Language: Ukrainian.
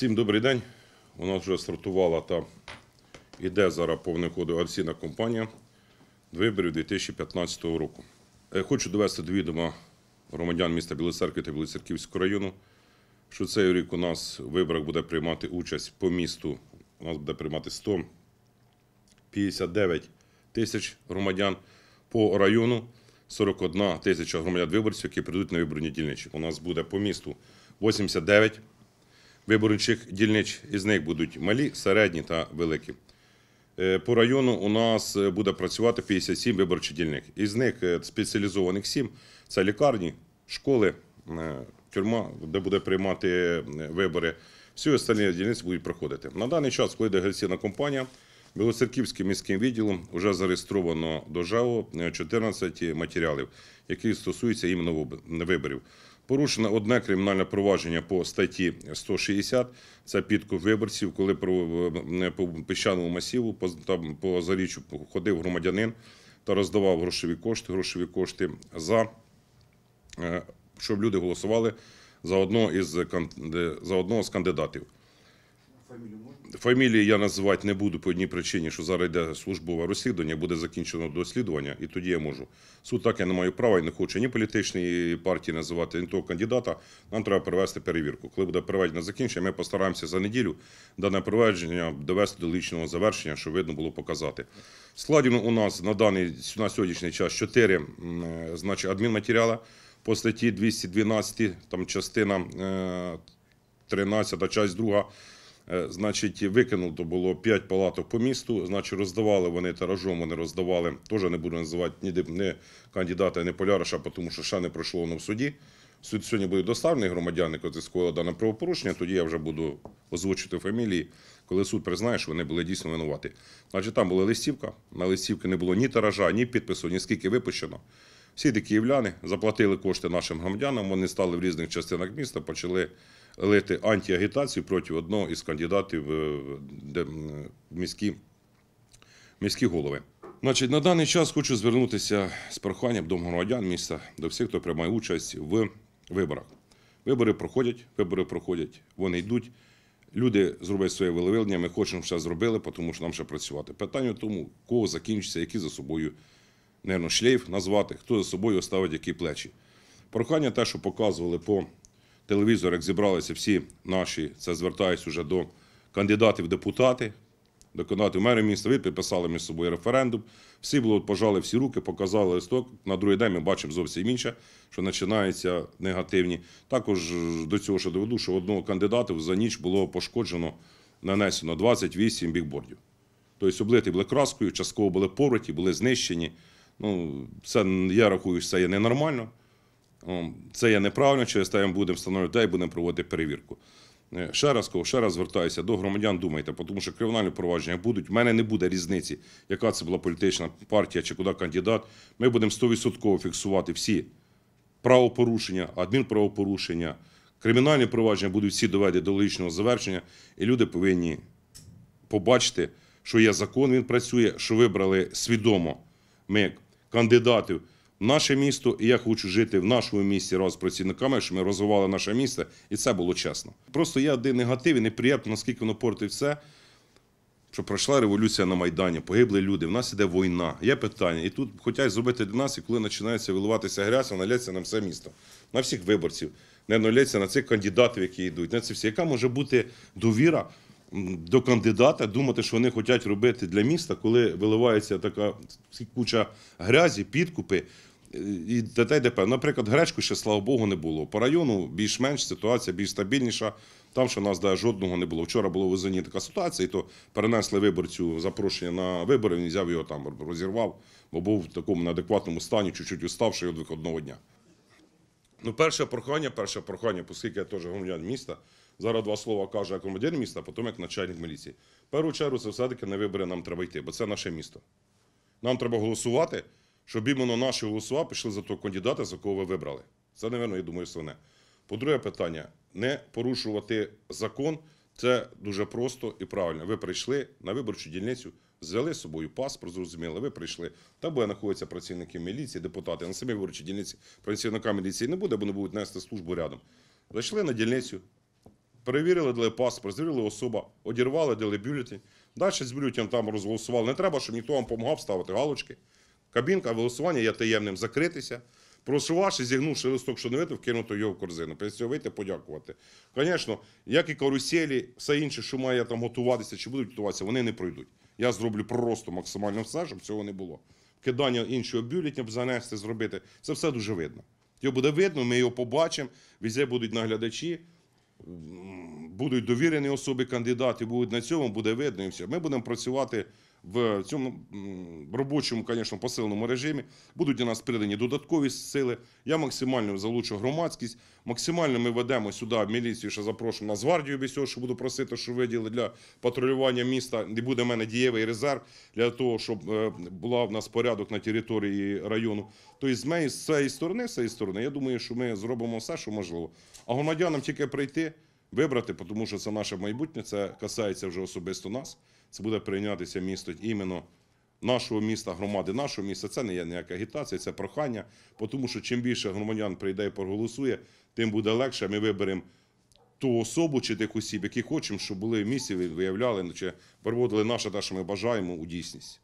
Всім добрий день. У нас вже стартувала та іде зараз повним ходом акційна кампанія виборів 2015 року. Е, Хочу довести до відома громадян міста Білої Церкви та Білоцерківського району, що цей рік у нас в виборах буде приймати участь по місту. У нас буде приймати 159 тисяч громадян по району. 41 тисяча громадян виборців, які прийдуть на виборні дільничі. У нас буде по місту 89 виборчих дільниць, із них будуть малі, середні та великі. Е, По району у нас е, буде працювати 57 виборчих дільниць. Із них е, спеціалізованих 7 – це лікарні, школи, тюрма, де буде приймати вибори. Всі остальні дільниці будуть проходити. На даний час, коли йде компанія, Білоцерківським міським відділом вже зареєстровано до ЖЕО 14 матеріалів, які стосуються іменно виборів. Порушено одне кримінальне провадження по статті 160. Це підкуп виборців, коли е, по піщаному масиву по, заріччю ходив громадянин та роздавав грошові кошти, грошові кошти за е, щоб люди голосували за одного із за одного з кандидатів. Фамілії я називати не буду по одній причині, що зараз йде службове розслідування, буде закінчено дослідження, і тоді я можу. Суд так я не маю права і не хочу ні політичної партії називати, ні того кандидата. Нам треба провести перевірку. Коли буде проведено закінчення, ми постараємося за неділю дане проведення довести до лічного завершення, щоб видно було показати. Складено у нас на даний на сьогоднішній час чотири е, значить, адмінматеріали по статті 212, там частина е, 13, часть 2. Е, Значить, викинуто було 5 палаток по місту. Значить, роздавали вони тиражом, вони роздавали. Теж не буду називати ні, ні кандидата, ні поляриша, тому що ще не пройшло воно в суді. Суд сьогодні буде доставлений громадяни, які скоїли дане правопорушення. Тоді я вже буду озвучити фамілії, коли суд признає, що вони були дійсно винуваті. Значить, там була листівка. На листівці не було ні тиража, ні підпису, ні скільки випущено. Всі такі київляни заплатили кошти нашим громадянам. Вони стали в різних частинах міста, почали лити антиагітацію проти одного із кандидатів е, в міські, міські голови. Значить, на даний час хочу звернутися з проханням до громадян міста, до всіх, хто приймає участь в виборах. Вибори проходять, вибори проходять, вони йдуть. Люди зроблять своє волевиявлення, ми хочемо ще зробили, тому що нам ще працювати. Питання тому, кого закінчиться, які за собою нервно, шлейф назвати, хто за собою оставить які плечі. Прохання те, що показували по телевізору, як зібралися всі наші, це звертаюся вже до кандидатів в депутати, до кандидатів в мери міста. Ви підписали між собою референдум. Всі було пожали всі руки, показали листок. На другий день ми бачимо зовсім інше, що починаються негативні. Також до цього ще доведу, що одного кандидата за ніч було пошкоджено, нанесено 28 бікбордів. Тобто облиті були краскою, частково були поруті, були знищені. Ну, це я рахую, що це є ненормально. Це є неправильно, через те ми будемо встановлювати і будемо проводити перевірку. Е, Ще раз кажу, ще раз звертаюся до громадян, думайте, тому що кримінальні провадження будуть. У мене не буде різниці, яка це була політична партія чи куди кандидат. Ми будемо 100% фіксувати всі правопорушення, адмінправопорушення, кримінальні провадження будуть всі доведені до логічного завершення, і люди повинні побачити, що є закон, він працює, що вибрали свідомо ми кандидатів наше місто, і я хочу жити в нашому місті разом з працівниками, щоб ми розвивали наше місто, і це було чесно. Просто є один негатив і неприємно, наскільки воно портить все. Що пройшла революція на Майдані, погибли люди, в нас іде війна. Є питання. І тут хочуть зробити для нас, і коли починається виливатися грязь, вона лється на все місто, на всіх виборців, не лється на цих кандидатів, які йдуть. На це всі. Яка може бути довіра до кандидата, думати, що вони хочуть робити для міста, коли виливається така куча грязі, підкупи. І і т.п. Наприклад, гречку ще, слава Богу, не було. По району більш-менш ситуація більш стабільніша. Там, що у нас да, жодного не було. Вчора було в Озині така ситуація, і то перенесли виборцю запрошення на вибори, він взяв його там, розірвав, бо був в такому неадекватному стані, чуть-чуть уставший від виходного дня. Ну, перше прохання, перше прохання, оскільки я теж громадян міста. Зараз два слова кажу як громадян міста, потім як начальник міліції. В першу чергу це все-таки на вибори нам треба йти, бо це наше місто. Нам треба голосувати, щоб іменно наші голосува пішли за того кандидата, за кого ви вибрали. Це, напевно, я думаю, основне. По-друге питання: не порушувати закон. Це дуже просто і правильно. Ви прийшли на виборчу дільницю, взяли з собою паспорт, зрозуміли, ви прийшли. Там буде знаходяться працівники міліції, депутати. На самій виборчій дільниці працівника міліції не буде, бо не будуть нести службу рядом. Зайшли на дільницю, Перевірили, дали паспорт, звірили особа, одірвали, дали бюлетень. Далі з бюлетнем там розголосували. Не треба, щоб ніхто вам допомагав ставити галочки. Кабінка голосування є таємним закритися. Проголосувавши, зігнувши листок, що не витив, кинути його в корзину. Після вийти, подякувати. Звісно, як і каруселі, все інше, що має там готуватися чи будуть готуватися, вони не пройдуть. Я зроблю просто максимально все, щоб цього не було. Кидання іншого бюлетня занести, зробити. Це все дуже видно. Його буде видно, ми його побачимо, везде будуть наглядачі будуть довірені особи кандидати, будуть на цьому, буде видно і все. Ми будемо працювати в цьому робочому, звісно, посиленому режимі. Будуть у нас придані додаткові сили. Я максимально залучу громадськість. Максимально ми ведемо сюди міліцію, що запрошуємо Нацгвардію без цього, що буду просити, що виділи для патрулювання міста. І буде в мене дієвий резерв для того, щоб е, була в нас порядок на території району. Тобто з цієї сторони, з цієї сторони, я думаю, що ми зробимо все, що можливо. А громадянам тільки прийти, вибрати, тому що це наше майбутнє, це касається вже особисто нас. Це буде прийнятися місто іменно нашого міста, громади нашого міста. Це не є ніяка агітація, це прохання. Тому що чим більше громадян прийде і проголосує, тим буде легше. Ми виберемо ту особу чи тих осіб, які хочемо, щоб були в місті, виявляли чи переводили наше те, що ми бажаємо у дійсність.